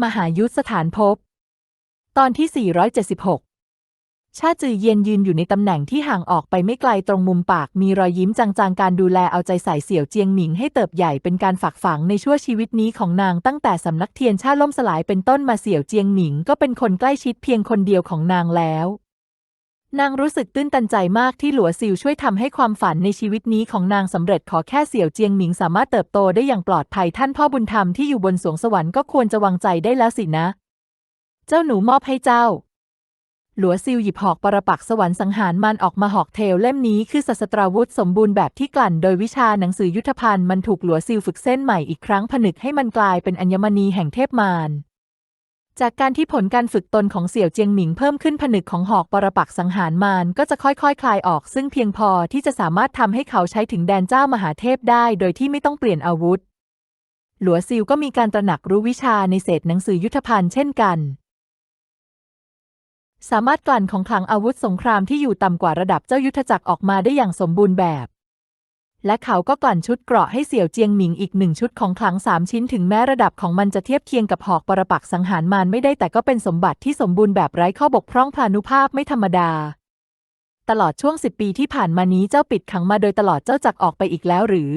มหายุทธสถานพบ ตอนที่ 476 ชาจือเย็นยืนอยู่ในตำแหน่งที่ห่างออกไปไม่ไกลตรงมุมปาก มีรอยยิ้มจางๆ การดูแลเอาใจใส่เสี่ยวเจียงหมิงให้เติบใหญ่เป็นการฝากฝังในชั่วชีวิตนี้ของนางตั้งแต่สำนักเทียนชาล่มสลายเป็นต้นมาเสี่ยวเจียงหมิงก็เป็นคนใกล้ชิดเพียงคนเดียวของนางแล้ว นางรู้สึกตื้นตันใจมากที่หลัวซิวช่วยทำให้ความฝันในชีวิตนี้ของนางสำเร็จขอแค่เสี่ยวเจียงหมิงสามารถเติบโตได้อย่างปลอดภัยท่านพ่อบุญธรรมที่อยู่บนสวงสวรรค์ก็ควรจะวางใจได้แล้วสินะ เจ้าหนูมอบให้เจ้า หลัวซิวหยิบหอกปรปักษ์สวรรค์สังหารมันออกมาหอกเทลเล่มนี้คือศัสตราวุธสมบูรณ์แบบที่กลั่นโดยวิชาหนังสือยุทธภัณฑ์มันถูกหลัวซิวฝึกเส้นใหม่อีกครั้งผนึกให้มันกลายเป็นอัญมณีแห่งเทพมาร จากการที่ผลการฝึกตนของเสี่ยวเจียงหมิงเพิ่มขึ้นผนึกของหอกปรปักสังหารมารก็จะค่อยๆคคลายออกซึ่งเพียงพอที่จะสามารถทำให้เขาใช้ถึงแดนเจ้ามหาเทพได้โดยที่ไม่ต้องเปลี่ยนอาวุธ หลัวซิวก็มีการตระหนักรู้วิชาในเศษหนังสือยุทธภัณฑ์เช่นกัน สามารถกลั่นของขลังอาวุธสงครามที่อยู่ต่ำกว่าระดับเจ้ายุทธจักรออกมาได้อย่างสมบูรณ์แบบ และเขาก็กลั่นชุดเกราะให้เสี่ยวเจียงหมิงอีกหนึ่งชุดของขลังสามชิ้นถึงแม้ระดับของมันจะเทียบเคียงกับหอกปรปักษ์สังหารมารไม่ได้แต่ก็เป็นสมบัติที่สมบูรณ์แบบไร้ข้อบกพร่องพลานุภาพไม่ธรรมดา ตลอดช่วงสิบปีที่ผ่านมานี้เจ้าปิดขังมาโดยตลอดเจ้าจักออกไปอีกแล้วหรือ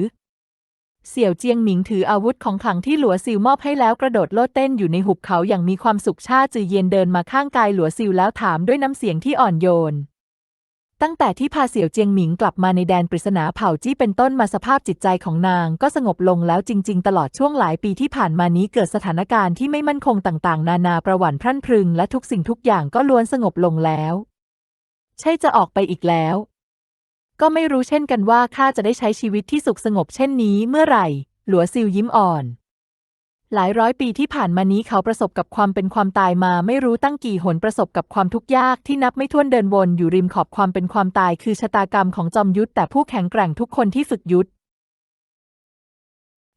เสี่ยวเจียงหมิงถืออาวุธของขลังที่หลัวซิวมอบให้แล้วกระโดดโลดเต้นอยู่ในหุบเขาอย่างมีความสุขชาจือเย็นเดินมาข้างกายหลัวซิวแล้วถามด้วยน้ำเสียงที่อ่อนโยน ตั้งแต่ที่พาเสี่ยวเจียงหมิงกลับมาในแดนปริศนาเผ่าจี้เป็นต้นมาสภาพจิตใจของนางก็สงบลงแล้วจริง ๆ ตลอดช่วงหลายปีที่ผ่านมานี้เกิดสถานการณ์ที่ไม่มั่นคงต่าง ๆ นานาประวัติพรั่นพรึงและทุกสิ่งทุกอย่างก็ล้วนสงบลงแล้ว ใช่จะออกไปอีกแล้ว ก็ไม่รู้เช่นกันว่าข้าจะได้ใช้ชีวิตที่สุขสงบเช่นนี้เมื่อไหร่ หลัวซิวยิ้มอ่อน หลายร้อยปีที่ผ่านมานี้เขาประสบกับความเป็นความตายมาไม่รู้ตั้งกี่หนประสบกับความทุกข์ยากที่นับไม่ถ้วนเดินวนอยู่ริมขอบความเป็นความตายคือชะตากรรมของจอมยุทธแต่ผู้แข็งแกร่งทุกคนที่ฝึกยุทธ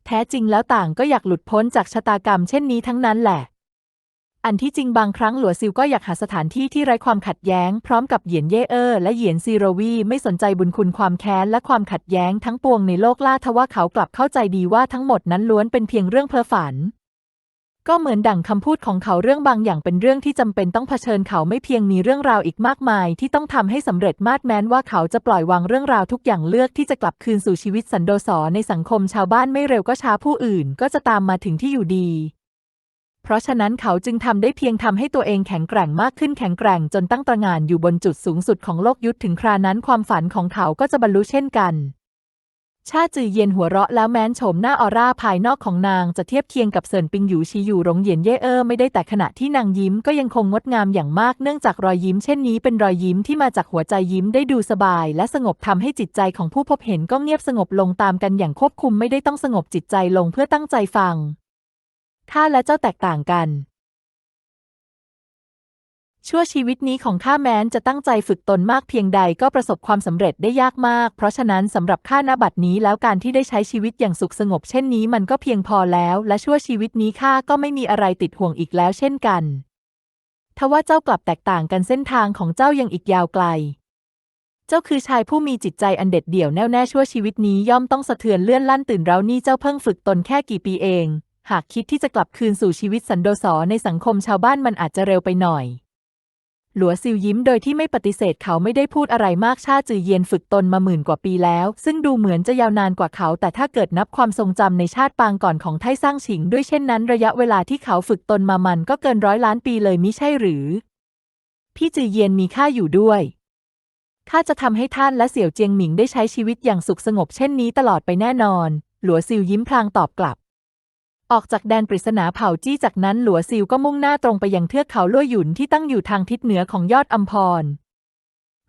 แท้จริงแล้วต่างก็อยากหลุดพ้นจากชะตากรรมเช่นนี้ทั้งนั้นแหละ อันที่จริงบางครั้งหลัวซิวก็อยากหาสถานที่ที่ไร้ความขัดแย้ง พร้อมกับเหยียนเย่เออและเหยียนซีโรวีไม่สนใจบุญคุณความแค้นและความขัดแย้งทั้งปวงในโลกล่าทว่าเขากลับเข้าใจดีว่าทั้งหมดนั้นล้วนเป็นเพียงเรื่องเพ้อฝัน ก็เหมือนดั่งคำพูดของเขาเรื่องบางอย่างเป็นเรื่องที่จำเป็นต้องเผชิญเขาไม่เพียงมีเรื่องราวอีกมากมาย ที่ต้องทำให้สำเร็จมาดแม้นว่าเขาจะปล่อยวางเรื่องราวทุกอย่างเลือกที่จะกลับคืนสู่ชีวิตสันโดษในสังคมชาวบ้านไม่เร็วก็ช้าผู้อื่น ก็จะตามมาถึงที่อยู่ดี เพราะฉะนั้นเขาจึงทำได้เพียงทำให้ตัวเองแข็งแกร่งมากขึ้นแข็งแกร่งจนตั้งตระหง่านอยู่บนจุดสูงสุดของโลกยุทธถึงครานั้นความฝันของเขาก็จะบรรลุเช่นกันชาจือเย็นหัวเราะแล้วแม้นโฉมหน้าออร่าภายนอกของนางจะเทียบเคียงกับเซินปิงหยูชีอยู่หลงเหยียนเย่เออไม่ได้แต่ขณะที่นางยิ้มก็ยังคงงดงามอย่างมากเนื่องจากรอยยิ้มเช่นนี้เป็นรอยยิ้มที่มาจากหัวใจยิ้มได้ดูสบาย และสงบทำให้จิตใจของผู้พบเห็นก็เงียบสงบลงตามกันอย่างควบคุมไม่ได้ต้องสงบจิตใจลงเพื่อตั้งใจฟัง ข้าและเจ้าแตกต่างกัน ชั่วชีวิตนี้ของข้าแม้นจะตั้งใจฝึกตนมากเพียงใดก็ประสบความสำเร็จได้ยากมาก เพราะฉะนั้นสำหรับข้าณบัดนี้แล้วการที่ได้ใช้ชีวิตอย่างสุขสงบเช่นนี้มันก็เพียงพอแล้ว และชั่วชีวิตนี้ข้าก็ไม่มีอะไรติดห่วงอีกแล้วเช่นกันทว่าเจ้ากลับแตกต่างกันเส้นทางของเจ้ายังอีกยาวไกล เจ้าคือชายผู้มีจิตใจอันเด็ดเดี่ยวแน่วแน่ชั่วชีวิตนี้ย่อมต้องสะเทือนเลื่อนลั่นตื่นเร้านี่เจ้าเพิ่งฝึกตนแค่กี่ปีเอง หากคิดที่จะกลับคืนสู่ชีวิตสันโดษในสังคมชาวบ้านมันอาจจะเร็วไปหน่อย หลัวซิวยิ้มโดยที่ไม่ปฏิเสธเขาไม่ได้พูดอะไรมากชาจือเยียนฝึกตนมาหมื่นกว่าปีแล้ว ซึ่งดูเหมือนจะยาวนานกว่าเขา แต่ถ้าเกิดนับความทรงจำในชาติปางก่อนของไทสร้างฉิง ด้วยเช่นนั้น ระยะเวลาที่เขาฝึกตนมามันก็เกินร้อยล้านปีเลยมิใช่หรือ พี่จือเยียนมีข้าอยู่ด้วยข้าจะทำให้ท่านและเสี่ยวเจียงหมิงได้ใช้ชีวิตอย่างสุขสงบเช่นนี้ตลอดไปแน่นอน หลัวซิวยิ้มพลางตอบกลับ ออกจากแดนปริศนาเผ่าจี้จากนั้นหลัวซิวก็มุ่งหน้าตรงไปยังเทือกเขาลุ่ยหยุนที่ตั้งอยู่ทางทิศเหนือของยอดอัมพร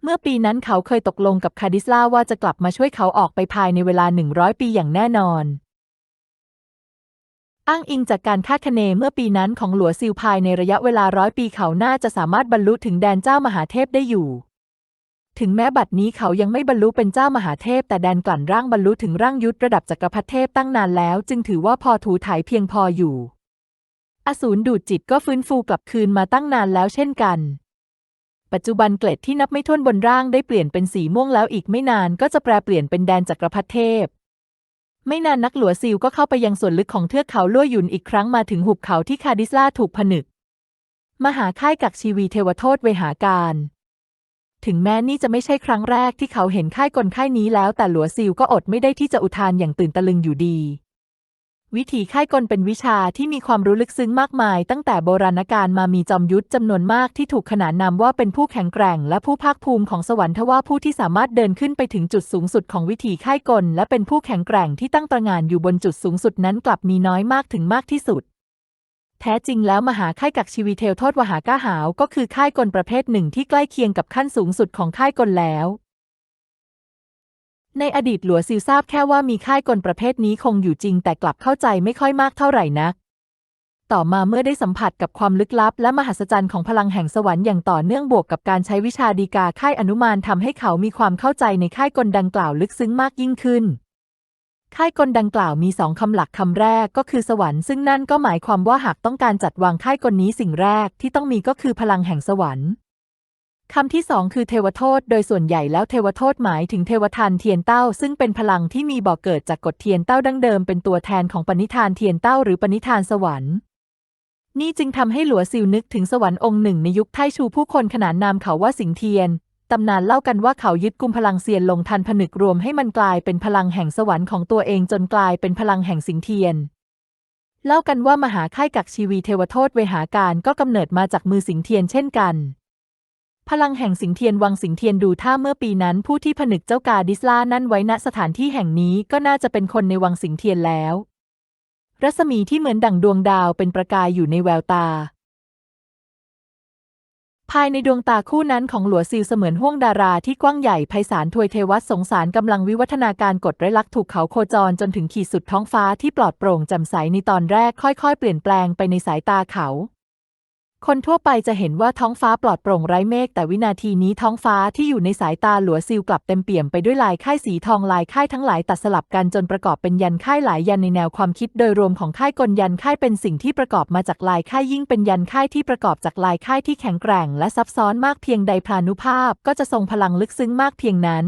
เมื่อปีนั้นเขาเคยตกลงกับคาดิสลาว่าจะกลับมาช่วยเขาออกไปภายในเวลาหนึ่งร้อยปีอย่างแน่นอน อ้างอิงจากการคาดคะเนเมื่อปีนั้นของหลัวซิวภายในระยะเวลาร้อยปีเขาน่าจะสามารถบรรลุถึงแดนเจ้ามหาเทพได้อยู่ ถึงแม้บัดนี้เขายังไม่บรรลุเป็นเจ้ามหาเทพ แต่แดนกลั่นร่างบรรลุถึงร่างยุทธระดับจักรพรรดิเทพตั้งนานแล้ว จึงถือว่าพอถูถ่ายเพียงพออยู่ อสูรดูดจิตก็ฟื้นฟูกลับคืนมาตั้งนานแล้วเช่นกัน ปัจจุบันเกล็ดที่นับไม่ถ้วนบนร่างได้เปลี่ยนเป็นสีม่วงแล้วอีกไม่นานก็จะแปลเปลี่ยนเป็นแดนจักรพรรดิเทพ ไม่นานนักหลัวซิลก็เข้าไปยังส่วนลึกของเทือกเขาลั่วยุนอีกครั้งมาถึงหุบเขาที่คาดิสลาถูกผนึก มหาค่ายกักชีวีเทวโทษเวหาการ ถึงแม้นี่จะไม่ใช่ครั้งแรกที่เขาเห็นค่ายกลค่ายนี้แล้วแต่หลัวซิลก็อดไม่ได้ที่จะอุทานอย่างตื่นตะลึงอยู่ดี วิถีค่ายกลเป็นวิชาที่มีความรู้ลึกซึ้งมากมาย ตั้งแต่โบราณกาลมามีจอมยุทธจำนวนมากที่ถูกขนานนามว่าเป็นผู้แข็งแกร่ง และผู้ภาคภูมิของสวรรค์ทว่าผู้ที่สามารถเดินขึ้นไปถึงจุดสูงสุดของวิถีค่ายกล และเป็นผู้แข็งแกร่งที่ตั้งตระหง่านอยู่บนจุดสูงสุดนั้นกลับมีน้อยมากถึงมากที่สุด แท้จริงแล้วมหาค่ายกักชีวีเทลโทษวหาก้าหาว ก็คือค่ายกลประเภทหนึ่งที่ใกล้เคียงกับขั้นสูงสุดของค่ายกลแล้ว ในอดีตหลัวซิลทราบแค่ว่ามีค่ายกลประเภทนี้คงอยู่จริง แต่กลับเข้าใจไม่ค่อยมากเท่าไหร่นัก ต่อมาเมื่อได้สัมผัสกับความลึกลับ และมหัศจรรย์ของพลังแห่งสวรรค์อย่างต่อเนื่องบวกกับการใช้วิชาดีกาค่ายอนุมานทำให้เขามีความเข้าใจในค่ายกลดังกล่าวลึกซึ้งมากยิ่งขึ้น ค่ายกลดังกล่าวมีสองคำหลักคำแรกก็คือสวรรค์ซึ่งนั่นก็หมายความว่าหากต้องการจัดวางค่ายกลนี้สิ่งแรกที่ต้องมีก็คือพลังแห่งสวรรค์คำที่สองคือเทวโทษ โดยส่วนใหญ่แล้วเทวโทษหมายถึงเทวทานเทียนเต้า ซึ่งเป็นพลังที่มีบ่อกเกิดจากกฎเทียนเต้าดั้งเดิมเป็นตัวแทนของปณิธานเทียนเต้าหรือปณิธานสวรรค์ นี่จึงทำให้หลัวซิลนึกถึงสวรรค์องค์หนึ่งในยุคไทชูผู้คนขนานนามเขาว่าสิงเทียน ตำนานเล่ากันว่าเขายึดกุมพลังเซียนลงทันผนึกรวมให้มันกลายเป็นพลังแห่งสวรรค์ของตัวเองจนกลายเป็นพลังแห่งสิงเทียน เล่ากันว่ามหาค่ายกักชีวีเทวโทษเวหาการก็กำเนิดมาจากมือสิงเทียนเช่นกัน พลังแห่งสิงเทียนวังสิงเทียนดูท่าเมื่อปีนั้นผู้ที่ผนึกเจ้ากาดิสลานั่นไว้ณสถานที่แห่งนี้ก็น่าจะเป็นคนในวังสิงเทียนแล้ว รัศมีที่เหมือนดั่งดวงดาวเป็นประกายอยู่ในแววตา ภายในดวงตาคู่นั้นของหลัวซิลเสมือนห้วงดาราที่กว้างใหญ่ไพศาลทวยเทวัตสงสารกำลังวิวัฒนาการกดไรลักถูกเขาโคจรจนถึงขีดสุดท้องฟ้าที่ปลอดโปร่งแจ่มใสในตอนแรกค่อยๆ เปลี่ยนแปลงไปในสายตาเขา คนทั่วไปจะเห็นว่าท้องฟ้าปลอดโปร่งไร้เมฆแต่วินาทีนี้ท้องฟ้าที่อยู่ในสายตาหลัวซิลกลับเต็มเปี่ยมไปด้วยลายค่ายสีทองลายค่ายทั้งหลายตัดสลับกันจนประกอบเป็นยันค่ายหลายยันในแนวความคิดโดยรวมของค่ายกลยันค่ายเป็นสิ่งที่ประกอบมาจากลายค่ายยิ่งเป็นยันค่ายที่ประกอบจากลายค่ายที่แข็งแกร่ง และซับซ้อนมากเพียงใดพลานุภาพ ก็จะทรงพลังลึกซึ้งมากเพียงนั้น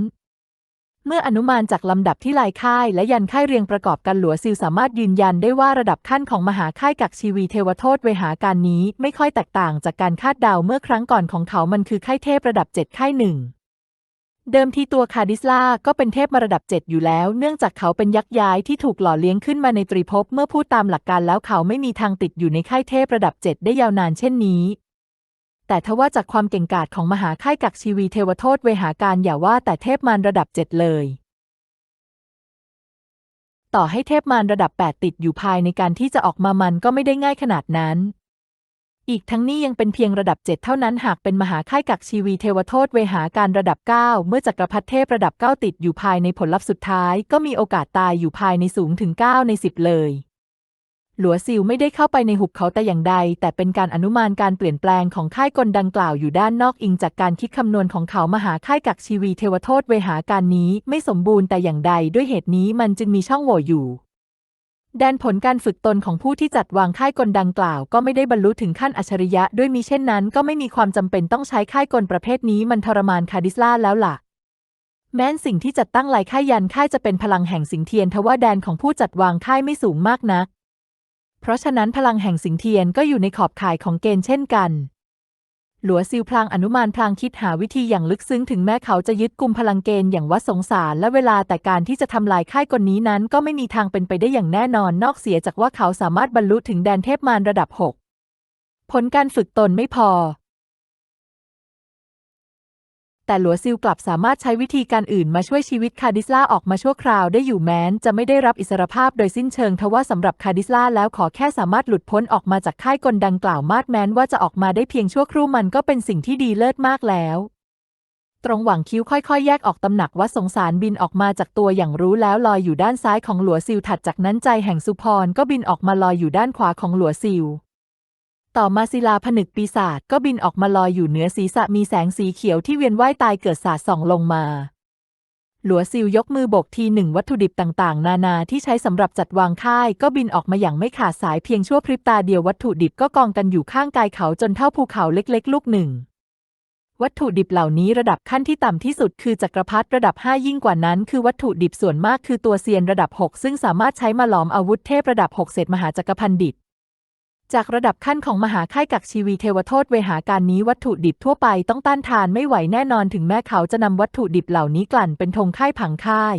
เมื่ออนุมานจากลำดับที่ลายค่ายและยันค่ายเรียงประกอบกันหลัวซิลสามารถยืนยันได้ว่าระดับขั้นของมหาค่ายกักชีวีเทวโทษเวหาการนี้ไม่ค่อยแตกต่างจากการคาดเดาเมื่อครั้งก่อนของเขามันคือค่ายเทพระดับเจ็ดค่ายหนึ่งเดิมทีตัวคาดิสลาก็เป็นเทพมาระดับเจ็ดอยู่แล้ว เนื่องจากเขาเป็นยักษ์ย้ายที่ถูกหล่อเลี้ยงขึ้นมาในตรีภพเมื่อพูดตามหลักการแล้วเขาไม่มีทางติดอยู่ในค่ายเทพระดับเจ็ดได้ยาวนานเช่นนี้ แต่ทว่าจากความเก่งกาจของมหาค่ายกักชีวีเทวโทษเวหาการอย่าว่าแต่เทพมารระดับเจ็ดเลย ต่อให้เทพมารระดับ 8 ติดอยู่ภายในการที่จะออกมามันก็ไม่ได้ง่ายขนาดนั้น อีกทั้งนี้ยังเป็นเพียงระดับ7เท่านั้นหากเป็นมหาค่ายกักชีวีเทวโทษเวหาการระดับ 9 เมื่อจักรพรรดิเทพระดับ 9 ติดอยู่ภายในผลลัพธ์สุดท้าย ก็มีโอกาสตายอยู่ภายในสูงถึง 9 ใน 10 เลย หลัวซิลไม่ได้เข้าไปในหุบเขาแต่อย่างใด แต่เป็นการอนุมานการเปลี่ยนแปลงของค่ายกลดังกล่าวอยู่ด้านนอกอิงจากการคิดคำนวณของเขามหาค่ายกักชีวีเทวโทษเวหาการนี้ไม่สมบูรณ์แต่อย่างใด ด้วยเหตุนี้มันจึงมีช่องโหว่อยู่แดนผลการฝึกตนของผู้ที่จัดวางค่ายกลดังกล่าว ก็ไม่ได้บรรลุถึงขั้นอัจฉริยะ ด้วยมิเช่นนั้น ก็ไม่มีความจำเป็นต้องใช้ค่ายกลประเภทนี้มันทรมานคาดิสลาแล้วล่ะ แม้นสิ่งที่จัดตั้งลายค่ายยันค่ายจะเป็นพลังแห่งสิงเทียนทว่าแดนของผู้จัดวางค่ายไม่สูงมากนัก เพราะฉะนั้นพลังแห่งสิงเทียนก็อยู่ในขอบข่ายของเกณฑ์เช่นกัน หลัวซิวพลางอนุมานพลางคิดหาวิธีอย่างลึกซึ้งถึงแม้เขาจะยึดกุมพลังเกณฑ์อย่างวัดสงสารและเวลาแต่การที่จะทำลายค่ายกลนี้นั้น ก็ไม่มีทางเป็นไปได้อย่างแน่นอนนอกเสียจากว่าเขาสามารถบรรลุถึงแดนเทพมารระดับ 6 ผลการฝึกตนไม่พอ แต่หลัวซิลกลับสามารถใช้วิธีการอื่นมาช่วยชีวิตคาดิสลาออกมาชั่วคราวได้อยู่แม้น จะไม่ได้รับอิสรภาพโดยสิ้นเชิงทว่าสำหรับคาดิสลาแล้วขอแค่สามารถหลุดพ้นออกมาจากค่ายกลดังกล่าวมาดแม้นว่าจะออกมาได้เพียงชั่วครู่มันก็เป็นสิ่งที่ดีเลิศมากแล้วตรงหว่างคิ้วค่อยๆ แยกออกตำหนักว่าสงสารบินออกมาจากตัวอย่างรู้แล้วลอยอยู่ด้านซ้ายของหลัวซิลถัดจากนั้นใจแห่งสุพรก็บินออกมาลอยอยู่ด้านขวาของหลัวซิล ต่อมาศิลาผนึกปีศาจก็บินออกมาลอยอยู่เหนือศีรษะมีแสงสีเขียวที่เวียนว่ายตายเกิดสาดส่องลงมา หลัวซิลยกมือโบกทีหนึ่งวัตถุดิบต่างๆ นานาที่ใช้สำหรับจัดวางค่าย ก็บินออกมาอย่างไม่ขาดสายเพียงชั่วพริบตาเดียววัตถุดิบก็กองกันอยู่ข้างกายเขาจนเท่าภูเขาเล็กๆ ลูกหนึ่ง วัตถุดิบเหล่านี้ระดับขั้นที่ต่ำที่สุดคือจักรพรรดิระดับ 5 ยิ่งกว่านั้น คือวัตถุดิบส่วนมากคือตัวเซียนระดับ 6 ซึ่งสามารถใช้มาหลอมอาวุธเทพระดับ 6 เศษมหาจักรพันดิต จากระดับขั้นของมหาค่ายกักชีวีเทวโทษเวหาการนี้วัตถุดิบทั่วไปต้องต้านทานไม่ไหวแน่นอนถึงแม้เขาจะนำวัตถุดิบเหล่านี้กลั่นเป็นธงค่ายผังค่าย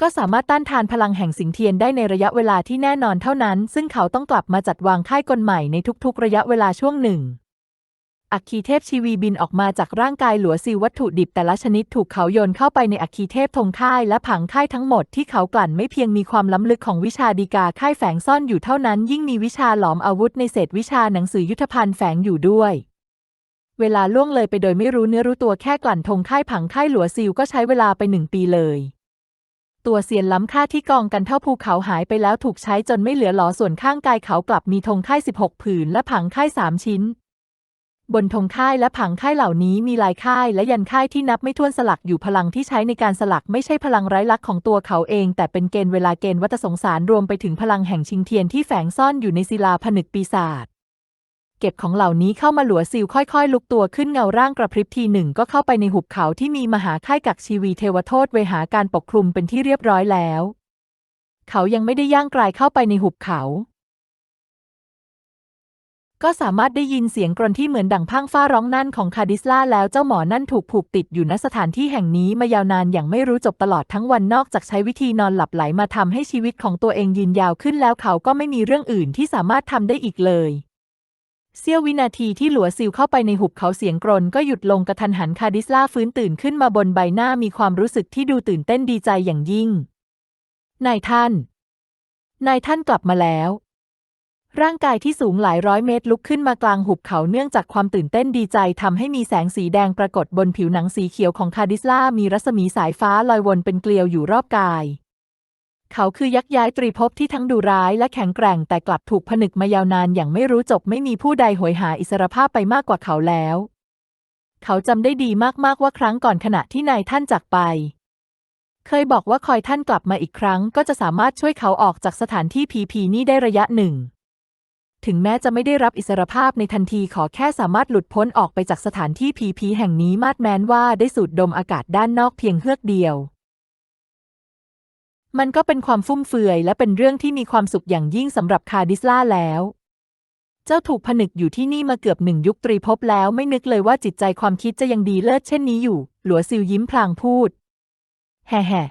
ก็สามารถต้านทานพลังแห่งสิงเทียนได้ในระยะเวลาที่แน่นอนเท่านั้น ซึ่งเขาต้องกลับมาจัดวางค่ายกลใหม่ในทุกๆ ระยะเวลาช่วงหนึ่ง อัคคีเทพชีวีบินออกมาจากร่างกายหลัวซิลวัตถุดิบแต่ละชนิดถูกเขาโยนเข้าไปในอัคคีเทพธงค่ายและผังค่ายทั้งหมดที่เขากลั่นไม่เพียงมีความล้ำลึกของวิชาดีกาค่ายแฝงซ่อนอยู่เท่านั้น ยิ่งมีวิชาหลอมอาวุธในเศษวิชาหนังสือยุทธภัณฑ์แฝงอยู่ด้วยเวลาล่วงเลยไปโดยไม่รู้เนื้อรู้ตัวแค่กลั่นธงค่ายผังค่ายหลัวซิลก็ใช้เวลาไปหนึ่งปีเลย ตัวเซียนล้ำค่าที่กองกันเท่าภูเขาหายไปแล้วถูกใช้จนไม่เหลือหลอส่วนข้างกายเขากลับมีธงค่าย 16 ผืนและผังค่าย 3 ชิ้น บนธงค่ายและผังค่ายเหล่านี้มีลายค่ายและยันค่ายที่นับไม่ถ้วนสลักอยู่พลังที่ใช้ในการสลักไม่ใช่พลังไร้ลักษณ์ของตัวเขาเอง แต่เป็นเกณฑ์เวลาเกณฑ์วัตสงสารรวมไปถึงพลังแห่งชิงเทียนที่แฝงซ่อนอยู่ในศิลาผนึกปีศาจเก็บของเหล่านี้เข้ามาหลัวซิลค่อยๆ ลุกตัวขึ้นเงาร่างกระพริบทีหนึ่งก็เข้าไปในหุบเขาที่มีมหาค่ายกักชีวีเทวโทษเวหาการปกคลุมเป็นที่เรียบร้อยแล้ว เขายังไม่ได้ย่างกลายเข้าไปในหุบเขา ก็สามารถได้ยินเสียงกรนที่เหมือนดั่งพังฟ้าร้องนั่นของคาดิสลาแล้วเจ้าหมอนั่นถูกผูกติดอยู่ณสถานที่แห่งนี้มายาวนานอย่างไม่รู้จบตลอดทั้งวันนอกจากใช้วิธีนอนหลับไหลมาทำให้ชีวิตของตัวเองยืนยาวขึ้นแล้วเขาก็ไม่มีเรื่องอื่นที่สามารถทำได้อีกเลยเสี้ยววินาทีที่หลัวซิลเข้าไปในหุบเขาเสียงกรนก็หยุดลงกระทันหันคาดิสลาฟื้นตื่นขึ้นมาบนใบหน้ามีความรู้สึกที่ดูตื่นเต้นดีใจอย่างยิ่ง นายท่าน นายท่านกลับมาแล้ว ร่างกายที่สูงหลายร้อยเมตรลุกขึ้นมากลางหุบเขาเนื่องจากความตื่นเต้นดีใจทำให้มีแสงสีแดงปรากฏบนผิวหนังสีเขียวของคาดิสลามีรัศมีสายฟ้าลอยวนเป็นเกลียวอยู่รอบกาย เขาคือยักษ์ย้ายตรีภพที่ทั้งดุร้ายและแข็งแกร่งแต่กลับถูกผนึกมายาวนานอย่างไม่รู้จบไม่มีผู้ใดโหยหาอิสรภาพไปมากกว่าเขาแล้ว เขาจำได้ดีมากๆว่าครั้งก่อนขณะที่นายท่านจากไปเคยบอกว่าคอยท่านกลับมาอีกครั้ง ก็จะสามารถช่วยเขาออกจากสถานที่ผีผีนี่ได้ระยะหนึ่ง ถึงแม้จะไม่ได้รับอิสรภาพในทันทีขอแค่สามารถหลุดพ้นออกไปจากสถานที่ผีผีแห่งนี้มาดแม้นว่าได้สูดดมอากาศด้านนอกเพียงเฮือกเดียว มันก็เป็นความฟุ่มเฟือยและเป็นเรื่องที่มีความสุขอย่างยิ่งสำหรับคาดิสลาแล้ว เจ้าถูกผนึกอยู่ที่นี่มาเกือบหนึ่งยุคตรีภพแล้วไม่นึกเลยว่าจิตใจความคิดจะยังดีเลิศเช่นนี้อยู่ หลัวซิลยิ้มพลางพูด แฮ่แฮ่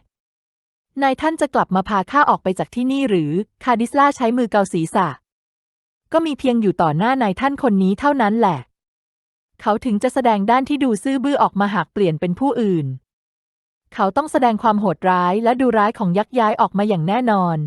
นายท่านจะกลับมาพาข้าออกไปจากที่นี่หรือ คาดิสลาใช้มือเกาศีรษะ ก็มีเพียงอยู่ต่อหน้านายท่านคนนี้เท่านั้นแหละ เขาถึงจะแสดงด้านที่ดูซื่อบื้อออกมาหากเปลี่ยนเป็นผู้อื่น เขาต้องแสดงความโหดร้ายและดูร้ายของยักษ์ย้ายออกมาอย่างแน่นอน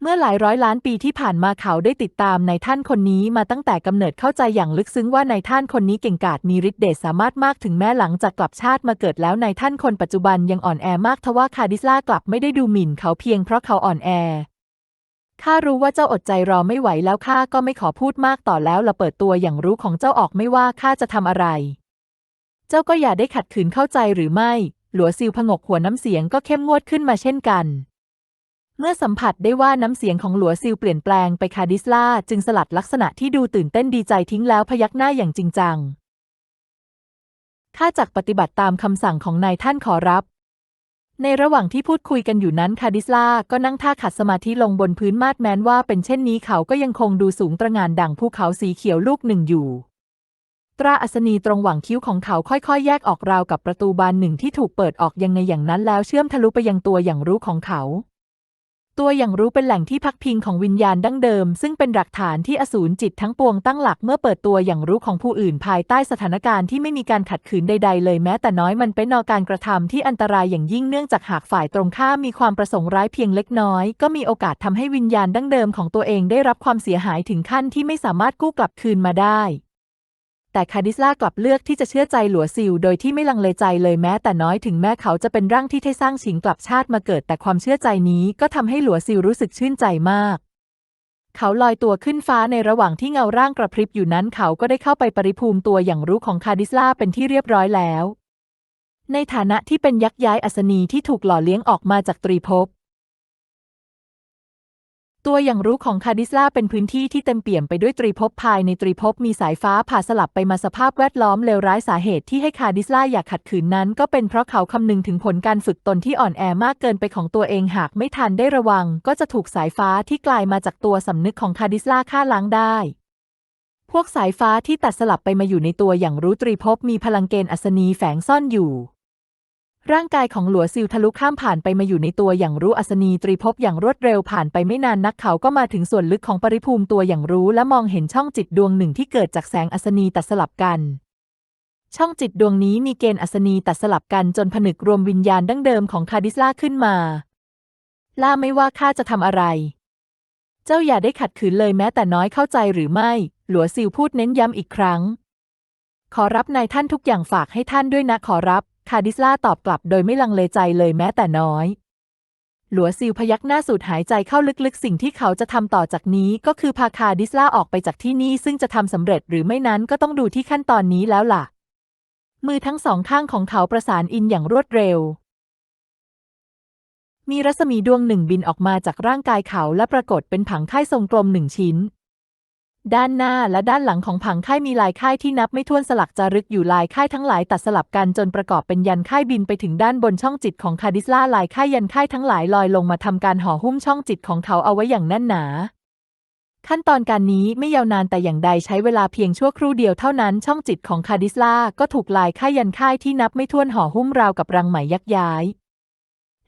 เมื่อหลายร้อยล้านปีที่ผ่านมาเขาได้ติดตามนายท่านคนนี้มาตั้งแต่กำเนิดเข้าใจอย่างลึกซึ้งว่านายท่านคนนี้เก่งกาจมีฤทธิ์เดชสามารถมากถึงแม้หลังจากกลับชาติมาเกิดแล้วนายท่านคนปัจจุบันยังอ่อนแอมากทว่าคาดิสลากลับไม่ได้ดูหมิ่นเขาเพียงเพราะเขาอ่อนแอ ข้ารู้ว่าเจ้าอดใจรอไม่ไหวแล้วข้าก็ไม่ขอพูดมากต่อแล้วละเปิดตัวอย่างรู้ของเจ้าออกไม่ว่าข้าจะทำอะไร เจ้าก็อย่าได้ขัดขืนเข้าใจหรือไม่ หลัวซิลพงกหัวน้ำเสียงก็เข้มงวดขึ้นมาเช่นกัน เมื่อสัมผัสได้ว่าน้ำเสียงของหลัวซิลเปลี่ยนแปลงไปคาดิสลาจึงสลัดลักษณะที่ดูตื่นเต้นดีใจทิ้งแล้วพยักหน้าอย่างจริงจังข้าจักปฏิบัติตามคำสั่งของนายท่านขอรับ ในระหว่างที่พูดคุยกันอยู่นั้นคาดิสลาก็นั่งท่าขัดสมาธิลงบนพื้นมาดแม้นว่าเป็นเช่นนี้เขาก็ยังคงดูสูงตระหง่านดั่งภูเขาสีเขียวลูกหนึ่งอยู่ ตราอัศนีตรงหว่างคิ้วของเขาค่อยๆ แยกออกราวกับประตูบานหนึ่งที่ถูกเปิดออกยังไงอย่างนั้นแล้วเชื่อมทะลุไปยังตัวอย่างรู้ของเขา ตัวอย่างรู้เป็นแหล่งที่พักพิงของวิญญาณดั้งเดิม ซึ่งเป็นหลักฐานที่อสูรจิตทั้งปวงตั้งหลักเมื่อเปิดตัวอย่างรู้ของผู้อื่นภายใต้สถานการณ์ที่ไม่มีการขัดขืนใด ๆ เลยแม้แต่น้อยมันเป็นนอการกระทำที่อันตรายอย่างยิ่งเนื่องจากหากฝ่ายตรงข้ามมีความประสงค์ร้ายเพียงเล็กน้อย ก็มีโอกาสทำให้วิญญาณดั้งเดิมของตัวเองได้รับความเสียหายถึงขั้นที่ไม่สามารถกู้กลับคืนมาได้ แต่คาดิสลากลับเลือกที่จะเชื่อใจหลัวซิลโดยที่ไม่ลังเลใจเลยแม้แต่น้อยถึงแม้เขาจะเป็นร่างที่ได้สร้างฉิงกลับชาติมาเกิดแต่ความเชื่อใจนี้ก็ทำให้หลัวซิลรู้สึกชื่นใจมาก เขาลอยตัวขึ้นฟ้าในระหว่างที่เงาร่างกระพริบอยู่นั้นเขาก็ได้เข้าไปปริภูมิตัวอย่างรู้ของคาดิสลาเป็นที่เรียบร้อยแล้ว ในฐานะที่เป็นยักษ์ย้ายอัศนีที่ถูกหล่อเลี้ยงออกมาจากตรีภพ ตัวอย่างรู้ของคาดิสลาเป็นพื้นที่ที่เต็มเปี่ยมไปด้วยตรีภพภายในตรีภพมีสายฟ้าผ่าสลับไปมาสภาพแวดล้อมเลวร้ายสาเหตุที่ให้คาดิสลาอยากขัดขืนนั้น ก็เป็นเพราะเขาคำนึงถึงผลการฝึกตนที่อ่อนแอมากเกินไปของตัวเองหากไม่ทันได้ระวัง ก็จะถูกสายฟ้าที่กลายมาจากตัวสำนึกของคาดิสลาฆ่าล้างได้ พวกสายฟ้าที่ตัดสลับไปมาอยู่ในตัวอย่างรู้ตรีภพมีพลังเกณฑ์อัศนีแฝงซ่อนอยู่ ร่างกายของหลัวซิลทะลุข้ามผ่านไปมาอยู่ในตัวอย่างรู้อัศนีตรีภพอย่างรวดเร็วผ่านไปไม่นานนักเขาก็มาถึงส่วนลึกของปริภูมิตัวอย่างรู้และมองเห็นช่องจิตดวงหนึ่งที่เกิดจากแสงอัศนีตัดสลับกัน ช่องจิตดวงนี้มีเกณฑ์อัศนีตัดสลับกันจนผนึกรวมวิญญาณดั้งเดิมของคาดิสลาขึ้นมา ล่าไม่ว่าข้าจะทำอะไร เจ้าอย่าได้ขัดขืนเลยแม้แต่น้อยเข้าใจหรือไม่ หลัวซิลพูดเน้นย้ำอีกครั้ง ขอรับนายท่านทุกอย่างฝากให้ท่านด้วยนะขอรับ คาดิสลาตอบกลับโดยไม่ลังเลใจเลยแม้แต่น้อย หลัวซิลพยักหน้าสูดหายใจเข้าลึกๆ สิ่งที่เขาจะทำต่อจากนี้ก็คือพาคาดิสลาออกไปจากที่นี่ซึ่งจะทำสำเร็จหรือไม่นั้นก็ต้องดูที่ขั้นตอนนี้แล้วล่ะ มือทั้งสองข้างของเขาประสานอินอย่างรวดเร็ว มีรัศมีดวงหนึ่งบินออกมาจากร่างกายเขาและปรากฏเป็นผังค่ายทรงกลมหนึ่งชิ้น ด้านหน้าและด้านหลังของผังค่ายมีลายค่ายที่นับไม่ถ้วนสลักจารึกอยู่ลายค่ายทั้งหลายตัดสลับกันจนประกอบเป็นยันค่ายบินไปถึงด้านบนช่องจิตของคาดิสลาลายค่ายยันค่ายทั้งหลายลอยลงมาทำการห่อหุ้มช่องจิตของเขาเอาไว้อย่างแน่นหนา ขั้นตอนการนี้ไม่ยาวนานแต่อย่างใดใช้เวลาเพียงชั่วครู่เดียวเท่านั้นช่องจิตของคาดิสลาก็ถูกลายค่ายยันค่ายที่นับไม่ถ้วนห่อหุ้มราวกับรังไหมยักย้าย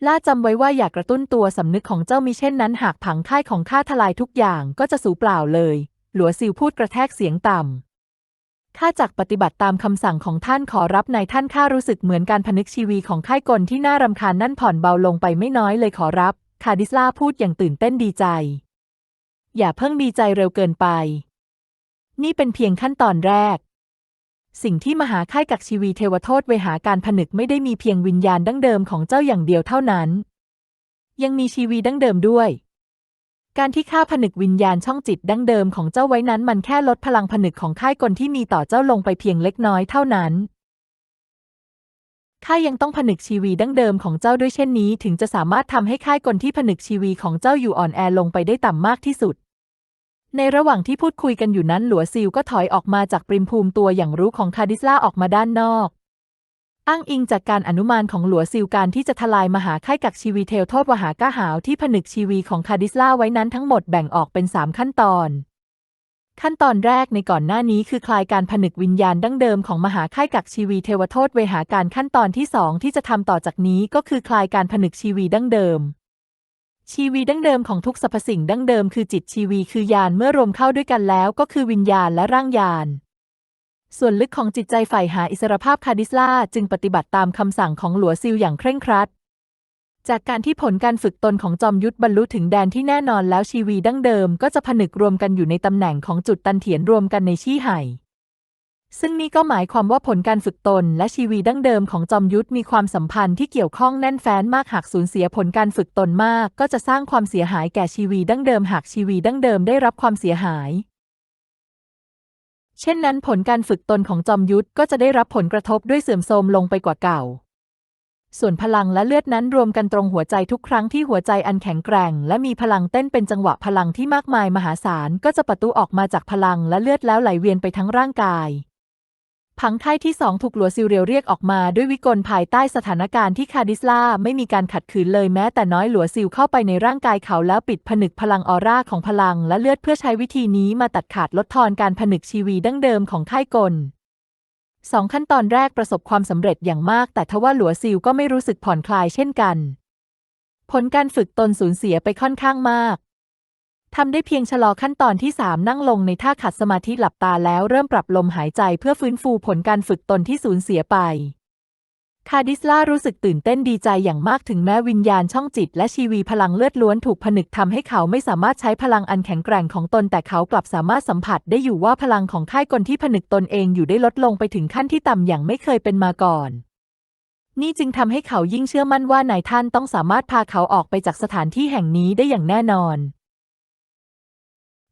ล่าจำไว้ว่าอย่ากกระตุ้นตัวสำนึกของเจ้ามิเช่นนั้น หากผังค่ายของข้าทลายทุกอย่างก็จะสูญเปล่าเลย หลัวซิวพูดกระแทกเสียงต่ำ ข้าจักปฏิบัติตามคำสั่งของท่านขอรับนายท่านข้ารู้สึกเหมือนการพนึกชีวีของค่ายกลที่น่ารำคาญนั่นผ่อนเบาลงไปไม่น้อยเลยขอรับ คาดิสลาพูดอย่างตื่นเต้นดีใจ อย่าเพิ่งดีใจเร็วเกินไป นี่เป็นเพียงขั้นตอนแรกสิ่งที่มหาค่ายกักชีวีเทวโทษเวหาการผนึกไม่ได้มีเพียงวิญญาณดั้งเดิมของเจ้าอย่างเดียวเท่านั้น ยังมีชีวีดั้งเดิมด้วย การที่ข้าผนึกวิญญาณช่องจิตดั้งเดิมของเจ้าไว้นั้นมันแค่ลดพลังผนึกของค่ายกลที่มีต่อเจ้าลงไปเพียงเล็กน้อยเท่านั้นข้ายังต้องผนึกชีวีดั้งเดิมของเจ้าด้วยเช่นนี้ ถึงจะสามารถทำให้ค่ายกลที่ผนึกชีวีของเจ้าอยู่อ่อนแอลงไปได้ต่ำมากที่สุด ในระหว่างที่พูดคุยกันอยู่นั้นหลัวซิลก็ถอยออกมาจากปริมภูมิตัวอย่างรู้ของคาดิสลาออกมาด้านนอก อ้างอิงจากการอนุมานของหลัวซิลการที่จะทลายมหาค่ายกักชีวีเทลโทษวหาก้าหาวที่ผนึกชีวีของคาดิสลาไว้นั้นทั้งหมดแบ่งออกเป็นสามขั้นตอน ขั้นตอนแรกในก่อนหน้านี้คือคลายการผนึกวิญญาณดั้งเดิมของมหาค่ายกักชีวีเทวโทษเวหาการขั้นตอนที่สองที่จะทำต่อจากนี้ก็คือคลายการผนึกชีวีดั้งเดิม ชีวีดั้งเดิมของทุกสรรพสิ่งดั้งเดิมคือจิตชีวีคือยานเมื่อรวมเข้าด้วยกันแล้วก็คือวิญญาณและร่างยาน ส่วนลึกของจิตใจฝ่ายหาอิสรภาพคาดิสลาจึงปฏิบัติตามคำสั่งของหลัวซิลอย่างเคร่งครัด จากการที่ผลการฝึกตนของจอมยุทธบรรลุถึงแดนที่แน่นอนแล้วชีวีดั้งเดิมก็จะผนึกรวมกันอยู่ในตำแหน่งของจุดตันเถียนรวมกันในชี่ไห่ ซึ่งนี่ก็หมายความว่าผลการฝึกตนและชีวีดั้งเดิมของจอมยุทธมีความสัมพันธ์ที่เกี่ยวข้องแน่นแฟ้นมากหากสูญเสียผลการฝึกตนมาก ก็จะสร้างความเสียหายแก่ชีวีดั้งเดิมหากชีวีดั้งเดิมได้รับความเสียหาย เช่นนั้นผลการฝึกตนของจอมยุทธก็จะได้รับผลกระทบด้วยเสื่อมโทรมลงไปกว่าเก่า ส่วนพลังและเลือดนั้นรวมกันตรงหัวใจทุกครั้งที่หัวใจอันแข็งแกร่ง และมีพลังเต้นเป็นจังหวะพลังที่มากมายมหาศาลก็จะประตูออกมาจากพลังและเลือดแล้วไหลเวียนไปทั้งร่างกาย ผังไทยที่สองถูกหลัวซิลเรียวเรียกออกมาด้วยวิกลภายใต้สถานการณ์ที่คาดิสลาไม่มีการขัดขืนเลยแม้แต่น้อยหลัวซิลเข้าไปในร่างกายเขาแล้วปิดผนึกพลังออร่าของพลังและเลือดเพื่อใช้วิธีนี้มาตัดขาดลดทอนการผนึกชีวีดั้งเดิมของค่ายกลสองขั้นตอนแรกประสบความสำเร็จอย่างมาก แต่ทว่าหลัวซิลก็ไม่รู้สึกผ่อนคลายเช่นกัน ผลการฝึกตนสูญเสียไปค่อนข้างมาก ทำได้เพียงชะลอขั้นตอนที่ 3 นั่งลงในท่าขัดสมาธิหลับตาแล้วเริ่มปรับลมหายใจเพื่อฟื้นฟูผลการฝึกตนที่สูญเสียไป คาดิสลารู้สึกตื่นเต้นดีใจอย่างมากถึงแม้วิญญาณช่องจิต และชีวีพลังเลือดล้วนถูกผนึกทำให้เขาไม่สามารถใช้พลังอันแข็งแกร่งของตนแต่เขากลับสามารถสัมผัสได้อยู่ว่าพลังของค่ายกลที่ผนึกตนเองอยู่ได้ลดลงไปถึงขั้นที่ต่ำอย่างไม่เคยเป็นมาก่อนนี่จึงทำให้เขายิ่งเชื่อมั่นว่านายท่านต้องสามารถพาเขาออกไปจากสถานที่แห่งนี้ได้อย่างแน่นอน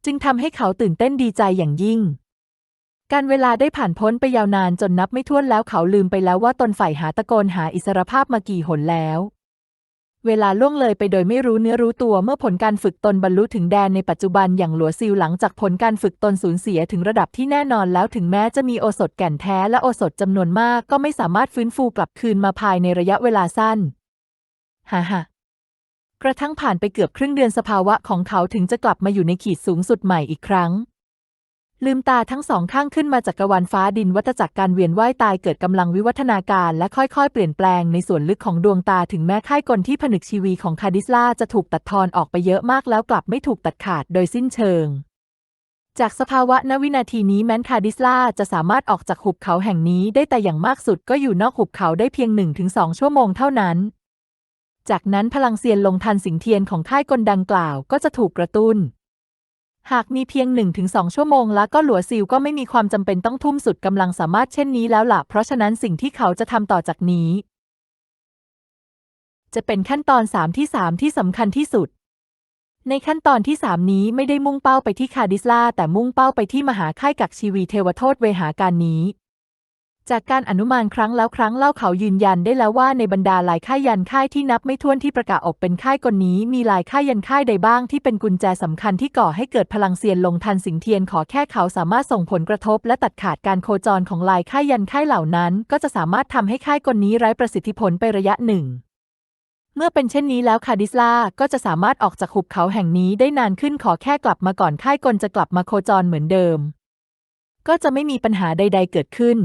จึงทำให้เขาตื่นเต้นดีใจอย่างยิ่ง การเวลาได้ผ่านพ้นไปยาวนานจนนับไม่ถ้วนแล้วเขาลืมไปแล้วว่าตนฝ่ายหาตะโกนหาอิสรภาพมากี่หนแล้ว เวลาล่วงเลยไปโดยไม่รู้เนื้อรู้ตัวเมื่อผลการฝึกตนบรรลุถึงแดนในปัจจุบันอย่างหลัวซิลหลังจากผลการฝึกตนสูญเสียถึงระดับที่แน่นอนแล้วถึงแม้จะมีโอสถแก่นแท้และโอสถจำนวนมากก็ไม่สามารถฟื้นฟูกลับคืนมาภายในระยะเวลาสั้นฮ่าฮ่า กระทั่งผ่านไปเกือบครึ่งเดือนสภาวะของเขาถึงจะกลับมาอยู่ในขีดสูงสุดใหม่อีกครั้ง ลืมตาทั้งสองข้างขึ้นมาจากกวาลฟ้าดินวัฏจักรการเวียนว่ายตายเกิดกำลังวิวัฒนาการและค่อยๆ เปลี่ยนแปลงในส่วนลึกของดวงตาถึงแม้ค่ายกลที่ผนึกชีวีของคาดิสลาจะถูกตัดทอนออกไปเยอะมากแล้วกลับไม่ถูกตัดขาดโดยสิ้นเชิงจากสภาวะณวินาทีนี้แม้นคาดิสลาจะสามารถออกจากหุบเขาแห่งนี้ได้แต่อย่างมากสุดก็อยู่นอกหุบเขาได้เพียง 1-2 ชั่วโมงเท่านั้น จากนั้นพลังเซียนลงทันสิงเทียนของค่ายกลดังกล่าวก็จะถูกกระตุ้น หากมีเพียง 1-2 ชั่วโมงแล้วก็หลัวซิลก็ไม่มีความจำเป็นต้องทุ่มสุดกำลังสามารถเช่นนี้แล้วล่ะ เพราะฉะนั้นสิ่งที่เขาจะทำต่อจากนี้ จะเป็นขั้นตอน 3 ที่ 3 ที่สำคัญที่สุด ในขั้นตอนที่ 3 นี้ไม่ได้มุ่งเป้าไปที่คาดิสลาแต่มุ่งเป้าไปที่มหาค่ายกักชีวีเทวโทษเวหาการนี้ จากการอนุมานครั้งแล้วครั้งเล่าเขายืนยันได้แล้วว่าในบรรดาลายค่ายยันค่ายที่นับไม่ถ้วนที่ประกาศออกเป็นค่ายกลนี้ มีลายค่ายยันค่ายใดบ้างที่เป็นกุญแจสำคัญที่ก่อให้เกิดพลังเซียนลงทันสิงเทียนขอแค่เขาสามารถส่งผลกระทบ และตัดขาดการโคจรของลายค่ายยันค่ายเหล่านั้น ก็จะสามารถทำให้ค่ายกลนี้ไร้ประสิทธิผลไประยะหนึ่งเมื่อเป็นเช่นนี้แล้วคาดิสลาก็จะสามารถออกจากหุบเขาแห่งนี้ได้นานขึ้นขอแค่กลับมาก่อนค่ายกลจะกลับมาโคจรเหมือนเดิม ก็จะไม่มีปัญหาใด ๆ เกิดขึ้น